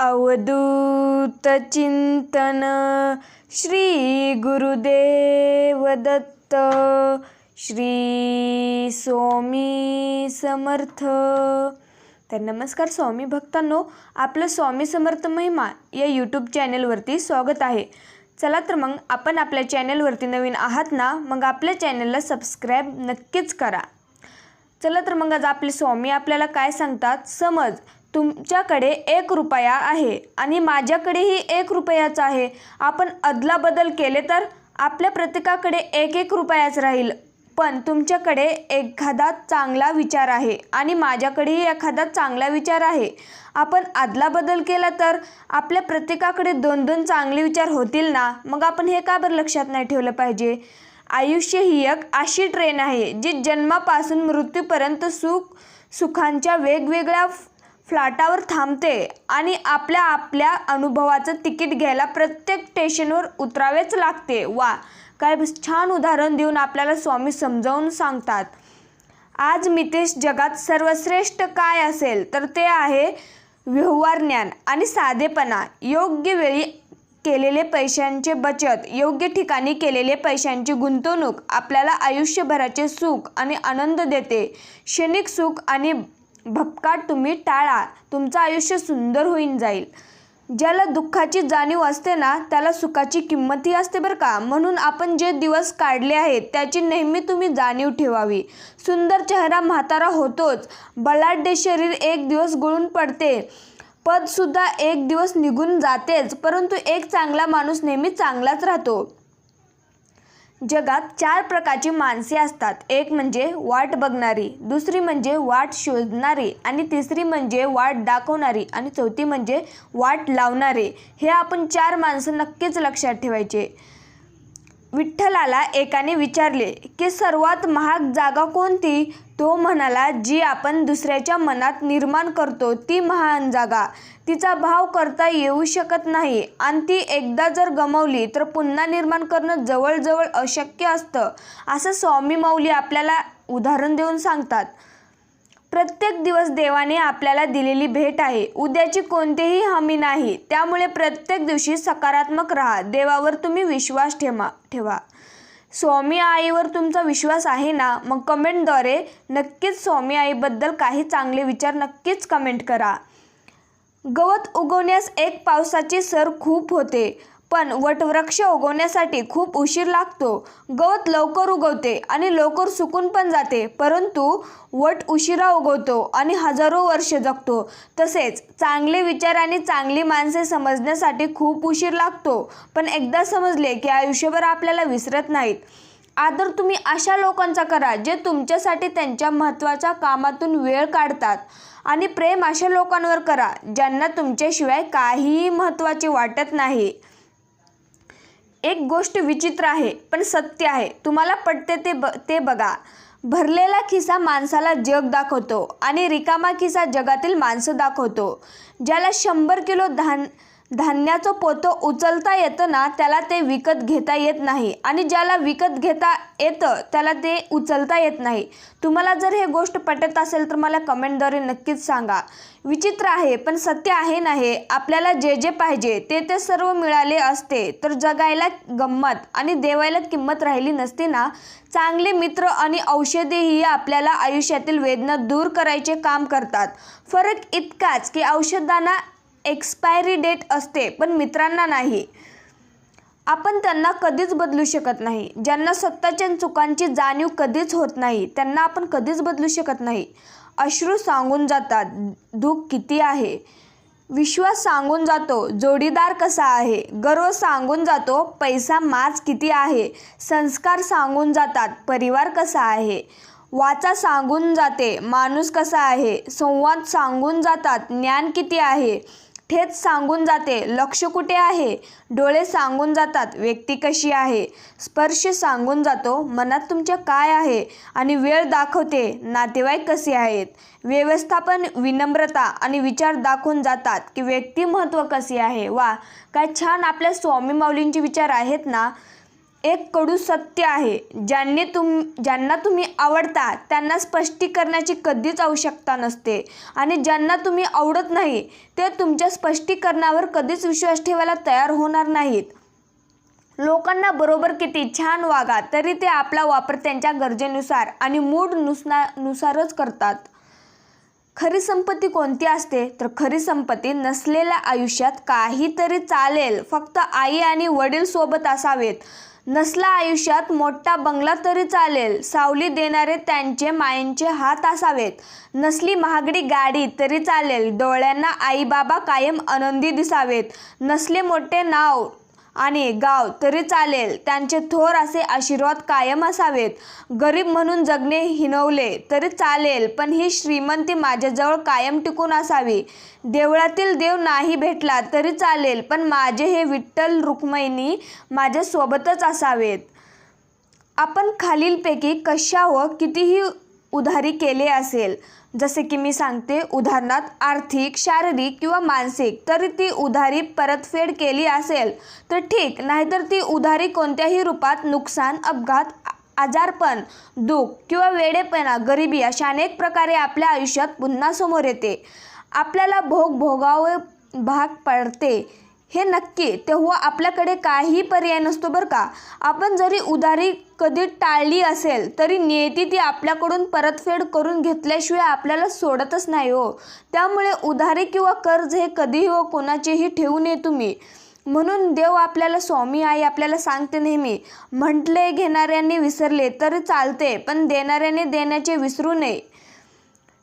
अवधूत चिंतन श्री गुरुदेव दत्त श्री स्वामी समर्थ. तर नमस्कार स्वामी भक्तांनो आपलं स्वामी समर्थ महिमा या यूट्यूब चॅनलवरती स्वागत आहे. चला तर मग आपण आपल्या चॅनलवरती नवीन आहात ना मग आपल्या चॅनलला सबस्क्राईब नक्कीच करा. चला तर मग आज आपले स्वामी आपल्याला काय सांगतात? समज तुमच्याकडे एक रुपया आहे आणि माझ्याकडेही एक रुपयाचा आहे. आपण अदलाबदल केले तर आपल्या प्रत्येकाकडे एक एक रुपयाच राहील. पण तुमच्याकडे एखादा चांगला विचार आहे आणि माझ्याकडेही एखादा चांगला विचार आहे. आपण अदलाबदल केला तर आपल्या प्रत्येकाकडे दोन दोन चांगले विचार होतील ना? मग आपण हे का बरं लक्षात नाही ठेवलं पाहिजे? आयुष्य ही एक अशी ट्रेन आहे जी जन्मापासून मृत्यूपर्यंत सुख सुखांच्या वेगवेगळ्या फ्लाटावर थांबते आणि आपल्या आपल्या अनुभवाचं तिकीट घ्यायला प्रत्येक स्टेशनवर उतरावेच लागते. वा काय छान उदाहरण देऊन आपल्याला स्वामी समजावून सांगतात. आज मितेश जगात सर्वश्रेष्ठ काय असेल तर ते आहे व्यवहार ज्ञान आणि साधेपणा. योग्य वेळी केलेले पैशांचे बचत योग्य ठिकाणी केलेले पैशांची गुंतवणूक आपल्याला आयुष्यभराचे सुख आणि आनंद देते. क्षणिक सुख आणि भपकाट तुम्ही टाळा. तुमचं आयुष्य सुंदर होईन जाईल. ज्याला दुःखाची जाणीव असते ना त्याला सुखाची किंमतही असते बरं का? म्हणून आपण जे दिवस काढले आहेत त्याची नेहमी तुम्ही जाणीव ठेवावी. सुंदर चेहरा म्हातारा होतोच. बलाढ्य शरीर एक दिवस गळून पडते. पदसुद्धा एक दिवस निघून जातेच परंतु एक चांगला माणूस नेहमी चांगलाच राहतो. जगात चार प्रकारची माणसे असतात. एक म्हणजे वाट बघणारी दुसरी म्हणजे वाट शोधणारी आणि तिसरी म्हणजे वाट दाखवणारी आणि चौथी म्हणजे वाट लावणारे. हे आपण चार माणसं नक्कीच लक्षात ठेवायचे. विठ्ठलाला एकाने विचारले की सर्वात महाग जागा कोणती? तो म्हणाला जी आपण दुसऱ्याच्या मनात निर्माण करतो ती महान जागा. तिचा भाव करता येऊ शकत नाही. आणि ती एकदा जर गमावली तर पुन्हा निर्माण करणं जवळजवळ अशक्य असतं. असं स्वामी माऊली आपल्याला उदाहरण देऊन सांगतात. प्रत्येक दिवस देवाने आपल्याला दिलेली भेट आहे. उद्याची कोणतीही हमी नाही. त्यामुळे प्रत्येक दिवशी सकारात्मक राहा. देवावर तुम्ही विश्वास ठेवा ठेवा. स्वामी आईवर तुमचा विश्वास आहे ना? मग कमेंटद्वारे नक्कीच स्वामी आईबद्दल काही चांगले विचार नक्कीच कमेंट करा. गवत उगवण्यास एक पावसाची सर खूप होते. पण वटवृक्ष उगवण्यासाठी खूप उशीर लागतो. गवत लवकर उगवते आणि लवकर सुकून पण जाते परंतु वट उशिरा उगवतो आणि हजारो वर्ष जगतो. तसेच चांगले विचार आणि चांगली माणसे समजण्यासाठी खूप उशीर लागतो. पण एकदा समजले की आयुष्यभर आपल्याला विसरत नाहीत. आदर तुम्ही अशा लोकांचा करा जे तुमच्यासाठी त्यांच्या महत्त्वाच्या कामातून वेळ काढतात. आणि प्रेम अशा लोकांवर करा ज्यांना तुमच्याशिवाय काहीही महत्त्वाचे वाटत नाही. एक गोष्ट विचित्र आहे पण सत्य आहे. तुम्हाला पटते ते ब ते बघा. भरलेला खिसा माणसाला जग दाखवतो आणि रिकामा खिसा जगातील माणसं दाखवतो. ज्याला शंभर किलो धान धान्याचं पोतं उचलता येतं ना त्याला ते विकत घेता येत नाही. आणि ज्याला विकत घेता येतं त्याला ते उचलता येत नाही. तुम्हाला जर हे गोष्ट पटत असेल तर मला कमेंटद्वारे नक्कीच सांगा. विचित्र आहे पण सत्य आहे नाही आपल्याला जे जे पाहिजे ते ते सर्व मिळाले असते. तर जगायला गंमत आणि देवायला किंमत राहिली नसती ना? चांगले मित्र आणि औषधेही आपल्याला आयुष्यातील वेदना दूर करायचे काम करतात. फरक इतकाच की औषधांना एक्सपायरी डेट असते पण मित्रांना नाही. आपण त्यांना कधीच बदलू शकत नाही. ज्यांना स्वतःच्या चुकांची जाणीव कधीच होत नाही त्यांना आपण कधीच बदलू शकत नाही. अश्रू सांगून जातात दुःख किती आहे? विश्वास सांगून जातो जोडीदार कसा आहे? गर्व सांगून जातो पैसा माज किती आहे? संस्कार सांगून जातात परिवार कसा आहे? वाचा सांगून जाते माणूस कसा आहे? संवाद सांगून जातात ज्ञान किती आहे? ठेच सांगून जाते लक्ष कुठे आहे? डोळे सांगून जातात व्यक्ती कशी आहे? स्पर्श सांगून जातो मनात तुमच्या काय आहे? आणि वेळ दाखवते नातेवाईक कसे आहेत? व्यवस्थापन विनम्रता आणि विचार दाखवून जातात की व्यक्तिमत्व कसे आहे? वा काय छान आपल्या स्वामी माऊलींचे विचार आहेत ना? एक कडू सत्य आहे. ज्यांनी तुम ज्यांना तुम्ही आवडता त्यांना स्पष्टीकरणाची कधीच आवश्यकता नसते. आणि ज्यांना तुम्ही आवडत नाही ते तुमच्या स्पष्टीकरणावर कधीच विश्वास ठेवायला तयार होणार नाहीत. लोकांना बरोबर किती छान वागा तरी ते आपला वापर त्यांच्या गरजेनुसार आणि मूड नुसना नुसारच करतात. खरी संपत्ती कोणती असते? तर खरी संपत्ती नसलेल्या आयुष्यात काहीतरी चालेल. फक्त आई आणि वडील सोबत असावेत. नसला आयुष्यात मोठा बंगला तरी चालेल. सावली देणारे त्यांचे मायांचे हात असावेत. नसली महागडी गाडी तरी चालेल. डोळ्यांना आईबाबा कायम आनंदी दिसावेत. नसले मोठे नाव आणि गाव तरी चालेल त्यांचे थोर असे आशीर्वाद कायम असावेत. गरीब म्हणून जगणे हिनवले तरी चालेल पण ही श्रीमंती माझ्याजवळ कायम टिकून असावी. देवळातील देव नाही भेटला तरी चालेल पण माझे हे विठ्ठल रुक्मिणी माझ्यासोबतच असावेत. आपण खालीलपैकी कशा व कितीही उधारी केले असेल जसे की मी सांगते उदाहरणार्थ आर्थिक शारीरिक किंवा मानसिक तरी ती उधारी परतफेड केली असेल तर ठीक. नाहीतर ती उधारी कोणत्याही रूपात नुकसान अपघात आ- आजारपण दुःख किंवा वेडेपणा गरिबी अशा अनेक प्रकारे आपल्या आयुष्यात पुन्हा समोर येते. आपल्याला भोग भोगावे भाग पडते. हे नक्की तेव्हा आपल्याकडे काही पर्याय नसतो बरं का. आपण जरी उधारी कधी टाळली असेल तरी नियती ती आपल्याकडून परतफेड करून घेतल्याशिवाय आपल्याला सोडतच नाही हो. त्यामुळे उधारी किंवा कर्ज हे कधीही व कोणाचेही ठेवू नये तुम्ही. म्हणून देव आपल्याला स्वामी आई आपल्याला सांगते नेहमी म्हटले घेणाऱ्यांनी विसरले तर चालते पण देणाऱ्याने देण्याचे विसरू नये.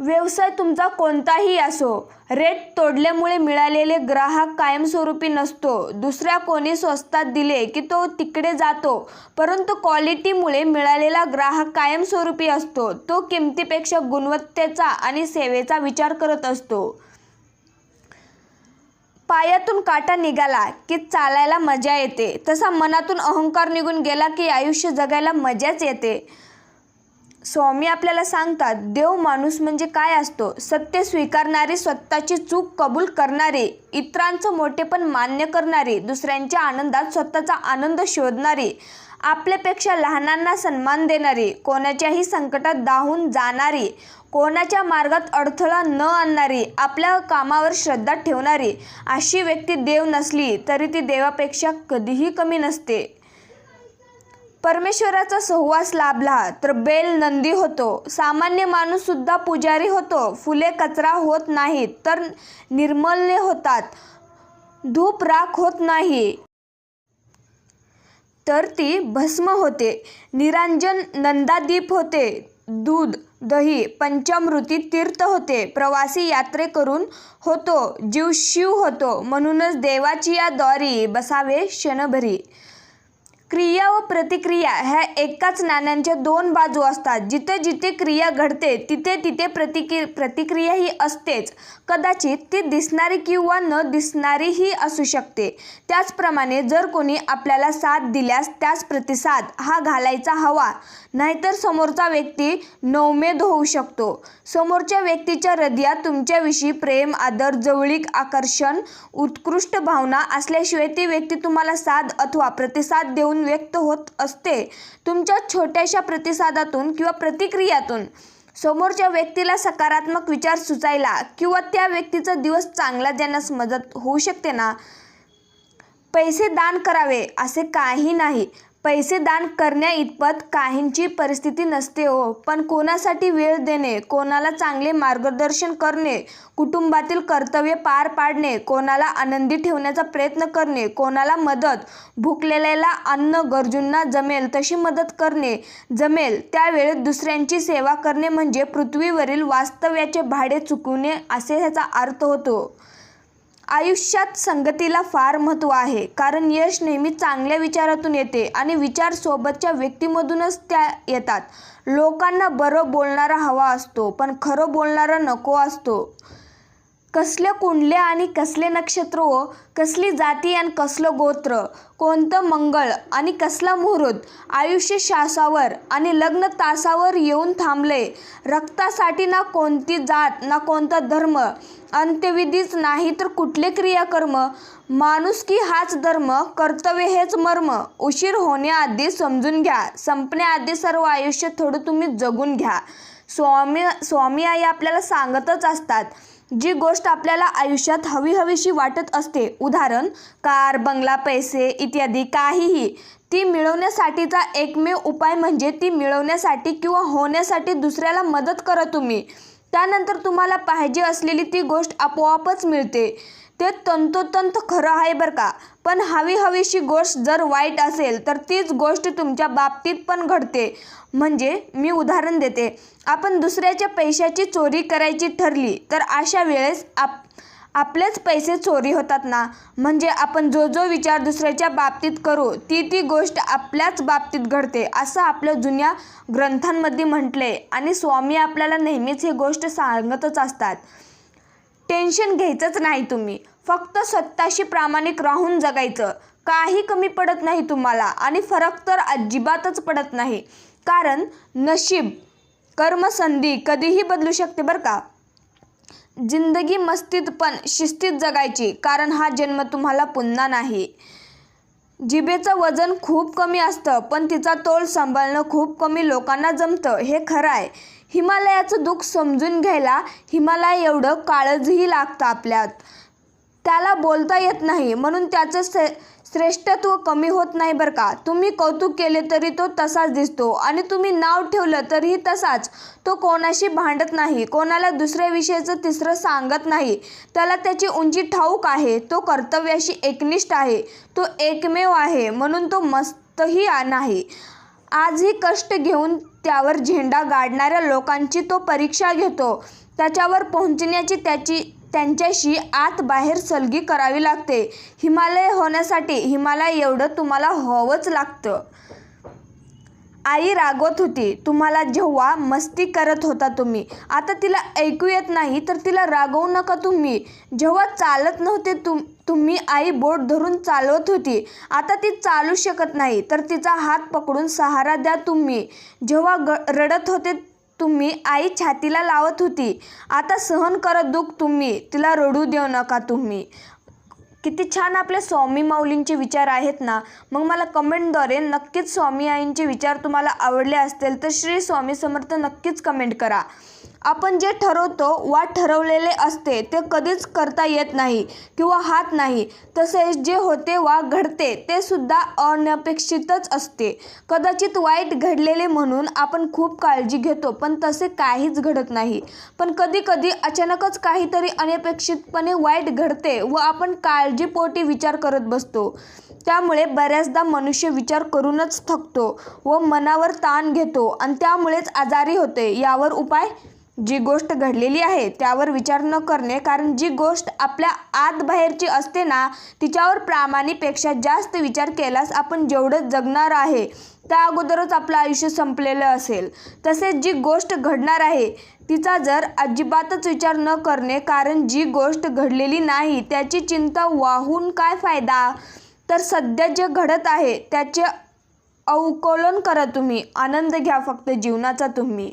व्यवसाय तुमचा कोणताही असो रेट तोडल्यामुळे मिळालेले ग्राहक कायमस्वरूपी नसतो. दुसऱ्या कोणी स्वस्तात दिले की तो तिकडे जातो परंतु क्वालिटीमुळे मिळालेला ग्राहक कायमस्वरूपी असतो. तो किमतीपेक्षा गुणवत्तेचा आणि सेवेचा विचार करत असतो. पायातून काटा निघाला की चालायला मजा येते. तसा मनातून अहंकार निघून गेला की आयुष्य जगायला मजाच येते. स्वामी आपल्याला सांगतात देव माणूस म्हणजे काय असतो? सत्य स्वीकारणारी स्वतःची चूक कबूल करणारी इतरांचं मोठेपण मान्य करणारी दुसऱ्यांच्या आनंदात स्वतःचा आनंद शोधणारे आपल्यापेक्षा लहानांना सन्मान देणारे कोणाच्याही संकटात दाहून जाणारी कोणाच्या मार्गात अडथळा न आणणारी आपल्या कामावर श्रद्धा ठेवणारी अशी व्यक्ती देव नसली तरी ती देवापेक्षा कधीही कमी नसते. परमेश्वराचा सहवास लाभला तर बेल नंदी होतो. सामान्य माणूस सुद्धा पुजारी होतो. फुले कचरा होत नाहीत तर निर्मल्य होतात. धूप राख होत नाही. तर ती भस्म होते. निरांजन नंदादीप होते. दूध दही पंचामृती तीर्थ होते. प्रवासी यात्रे करून होतो. जीव शिव होतो. म्हणूनच देवाची या द्वारी बसावे क्षणभरी. क्रिया व प्रतिक्रिया ह्या एकाच नाण्यांच्या दोन बाजू असतात. जिथे जिथे क्रिया घडते तिथे तिथे प्रतिक्रि प्रतिक्रियाही असतेच. कदाचित ती दिसणारी किंवा न दिसणारीही असू शकते. त्याचप्रमाणे जर कोणी आपल्याला साथ दिल्यास त्यास प्रतिसाद हा घालायचा हवा. नाहीतर समोरचा व्यक्ती नवमेद होऊ शकतो. समोरच्या व्यक्तीच्या हृदयात तुमच्याविषयी प्रेम आदर जवळीक आकर्षण उत्कृष्ट भावना असल्याशिवाय ती व्यक्ती तुम्हाला साथ अथवा प्रतिसाद देऊन व्यक्त होत असते. तुमच्या छोट्याशा प्रतिसादातून किंवा प्रतिक्रियातून समोरच्या व्यक्तीला सकारात्मक विचार सुचायला किंवा त्या व्यक्तीचा दिवस चांगला देण्यास मदत होऊ शकते ना? पैसे दान करावे असे काही नाही. पैसे दान करण्याइतपत काहींची परिस्थिती नसते हो. पण कोणासाठी वेळ देणे कोणाला चांगले मार्गदर्शन करणे कुटुंबातील कर्तव्य पार पाडणे कोणाला आनंदी ठेवण्याचा प्रयत्न करणे कोणाला मदत भुकलेल्याला अन्न गरजूंना जमेल तशी मदत करणे जमेल त्यावेळेत दुसऱ्यांची सेवा करणे म्हणजे पृथ्वीवरील वास्तव्याचे भाडे चुकवणे असे ह्याचा अर्थ होतो. आयुष्यात संगतीला फार महत्त्व आहे. कारण यश नेहमी चांगल्या विचारातून येते आणि विचार सोबतच्या व्यक्तीमधूनच त्या येतात. लोकांना बरं बोलणारा हवा असतो पण खरं बोलणारा नको असतो. कसले कुंडले आणि कसले नक्षत्र हो? कसली जाती आणि कसलं गोत्र? कोणतं मंगळ आणि कसला मुहूर्त? आयुष्य शासावर आणि लग्न तासावर येऊन थांबले. रक्तासाठी ना कोणती जात ना कोणता धर्म. अंत्यविधीच नाही तर कुठले क्रियाकर्म? माणुसकी हाच धर्म? कर्तव्य हेच मर्म. उशीर होण्याआधी समजून घ्या. संपण्याआधी सर्व आयुष्य थोडं तुम्ही जगून घ्या. स्वामी स्वामी आई आपल्याला सांगतच असतात. जी गोष्ट आपल्याला आयुष्यात हवी हवीशी वाटत असते. उदाहरण कार बंगला पैसे इत्यादी काहीही. ती मिळवण्यासाठीचा एकमेव उपाय म्हणजे ती मिळवण्यासाठी किंवा होण्यासाठी दुसऱ्याला मदत करा तुम्ही. त्यानंतर तुम्हाला पाहिजे असलेली ती गोष्ट आपोआपच मिळते. ते तंतोतंत खरं आहे बरं का. पण हवी हवीशी गोष्ट जर वाईट असेल तर तीच गोष्ट तुमच्या बाबतीत पण घडते. म्हणजे मी उदाहरण देते. आपण दुसऱ्याच्या पैशाची चोरी करायची ठरली तर अशा वेळेस आप आपलेच पैसे चोरी होतात ना? म्हणजे आपण जो जो विचार दुसऱ्याच्या बाबतीत करू ती ती गोष्ट आपल्याच बाबतीत घडते असं आपल्या जुन्या ग्रंथांमध्ये म्हटले आणि स्वामी आपल्याला नेहमीच ही गोष्ट सांगतच असतात. टेन्शन घ्यायचंच नाही तुम्ही. फक्त स्वतःशी प्रामाणिक राहून जगायचं. काही कमी पडत नाही तुम्हाला आणि फरक तर अजिबातच पडत नाही. कारण नशीब कर्मसंधी कधीही बदलू शकते बरं का? जिंदगी मस्तीत पण शिस्तीत जगायची कारण हा जन्म तुम्हाला पुन्हा नाही. जिभेचं वजन खूप कमी असतं पण तिचा तोल सांभाळणं खूप कमी लोकांना जमतं. हे खरं आहे हिमालयाचं दुःख समजून घ्यायला हिमालय एवढं काळजही लागतं आपल्यात. त्याला बोलता येत नाही म्हणून त्याचं से श्रेष्ठत्व कमी होत नाही बरं का? तुम्ही कौतुक केले तरी तो तसाच दिसतो आणि तुम्ही नाव ठेवलं तरीही तसाच. तो कोणाशी भांडत नाही कोणाला दुसऱ्या विषयाचं तिसरं सांगत नाही. त्याला त्याची उंची ठाऊक आहे तो कर्तव्याशी एकनिष्ठ आहे तो एकमेव आहे म्हणून तो मस्तही नाही. आजही कष्ट घेऊन त्यावर झेंडा गाडणाऱ्या लोकांची तो परीक्षा घेतो. त्याच्यावर पोहोचण्याची त्याची त्यांच्याशी आत बाहेर सलगी करावी लागते. हिमालय होण्यासाठी हिमालय एवढं तुम्हाला हवंच लागतं. आई रागवत होती तुम्हाला जेव्हा मस्ती करत होता तुम्ही आता तिला ऐकू येत नाही तर तिला रागवू नका तुम्ही. जेव्हा चालत नव्हते तुम तुम्ही आई बोट धरून चालवत होती आता ती चालू शकत नाही तर तिचा हात पकडून सहारा द्या तुम्ही. जेव्हा ग रडत होते तुम्ही आई छातीला लावत होती. आता सहन करत दुःख तुम्ही. तिला रडू देऊ नका तुम्ही. किती छान आपल्या स्वामी माऊलींचे विचार आहेत ना. मग मला कमेंटद्वारे नक्कीच स्वामी आईंचे विचार तुम्हाला आवडले असतील तर श्री स्वामी समर्थ नक्कीच कमेंट करा. आपण जे ठरवतो वा ठरवलेले असते ते कधीच करता येत नाही किंवा हात नाही. तसेच जे होते वा घडते ते सुद्धा अनपेक्षितच असते. कदाचित वाईट घडलेले म्हणून आपण खूप काळजी घेतो पण तसे काहीच घडत नाही. पण कधी कधी अचानकच काहीतरी अनपेक्षितपणे वाईट घडते व आपण काळजीपोटी विचार करत बसतो. त्यामुळे बऱ्याचदा मनुष्य विचार करूनच थकतो व मनावर ताण घेतो आणि त्यामुळेच आजारी होते. यावर उपाय? जी गोष्ट घडलेली आहे त्यावर विचार न करणे कारण जी गोष्ट आपल्या आत बाहेरची असते ना तिच्यावर प्रामाणिकपेक्षा जास्त विचार केल्यास आपण जेवढं जगणार आहे त्या अगोदरच आपलं आयुष्य संपलेलं असेल. तसेच जी गोष्ट घडणार आहे तिचा जर अजिबातच विचार न करणे कारण जी गोष्ट घडलेली नाही त्याची चिंता वाहून काय फायदा? तर सध्या जे घडत आहे त्याचे अवकलन करा तुम्ही. आनंद घ्या फक्त जीवनाचा तुम्ही.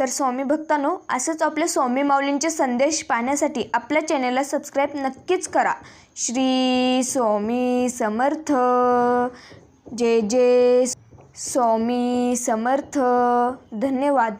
तर स्वामी भक्तांनो असंच आपल्या स्वामी माऊलींचे संदेश पाहण्यासाठी आपल्या चॅनेलला सबस्क्राईब नक्कीच करा. श्री स्वामी समर्थ. जय जय. स्वामी समर्थ. धन्यवाद.